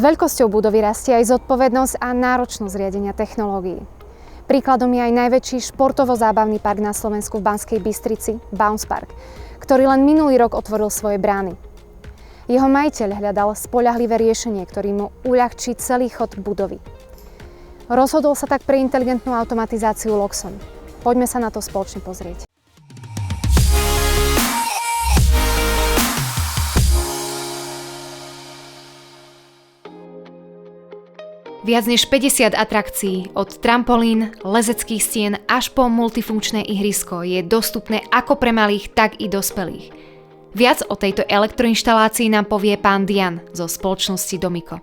Veľkosťou budovy rastie aj zodpovednosť a náročnosť riadenia technológií. Príkladom je aj najväčší športovo-zábavný park na Slovensku v Banskej Bystrici, Bounce Park, ktorý len minulý rok otvoril svoje brány. Jeho majiteľ hľadal spoľahlivé riešenie, ktorý mu uľahčí celý chod budovy. Rozhodol sa tak pre inteligentnú automatizáciu Loxon. Poďme sa na to spoločne pozrieť. Viac než 50 atrakcií, od trampolín, lezeckých stien až po multifunkčné ihrisko je dostupné ako pre malých, tak i dospelých. Viac o tejto elektroinštalácii nám povie pán Dian zo spoločnosti Domiko.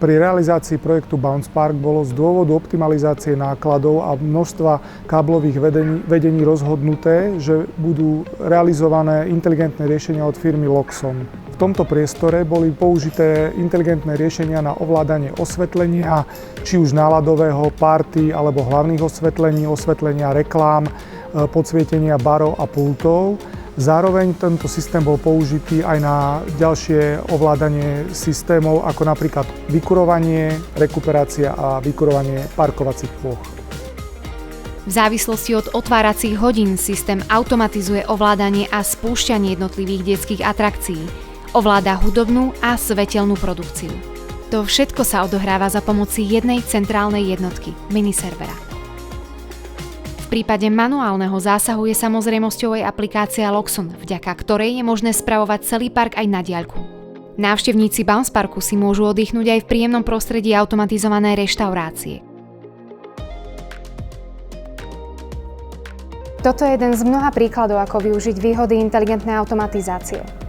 Pri realizácii projektu Bounce Park bolo z dôvodu optimalizácie nákladov a množstva káblových vedení, vedení rozhodnuté, že budú realizované inteligentné riešenia od firmy Loxon. V tomto priestore boli použité inteligentné riešenia na ovládanie osvetlenia, či už náladového, party alebo hlavných osvetlení, osvetlenia reklám, e, podsvietenia barov a pultov Zároveň tento systém bol použitý aj na ďalšie ovládanie systémov, ako napríklad vykurovanie, rekuperácia a vykurovanie parkovacích ploch. V závislosti od otváracích hodín systém automatizuje ovládanie a spúšťanie jednotlivých detských atrakcií. Ovláda hudobnú a svetelnú produkciu. To všetko sa odohráva za pomoci jednej centrálnej jednotky, miniservera. V prípade manuálneho zásahu je samozrejmosťou aj aplikácia Loxon, vďaka ktorej je možné spravovať celý park aj na diaľku. Návštevníci Bounce Parku si môžu oddychnúť aj v príjemnom prostredí automatizované reštaurácie. Toto je jeden z mnoha príkladov, ako využiť výhody inteligentnej automatizácie.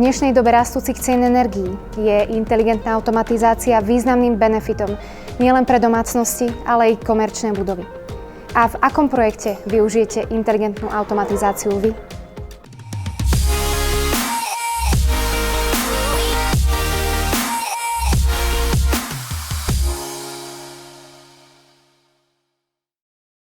V dnešnej dobe rastúcich cien energií je inteligentná automatizácia významným benefitom nielen pre domácnosti, ale aj komerčné budovy. A v akom projekte využijete inteligentnú automatizáciu vy?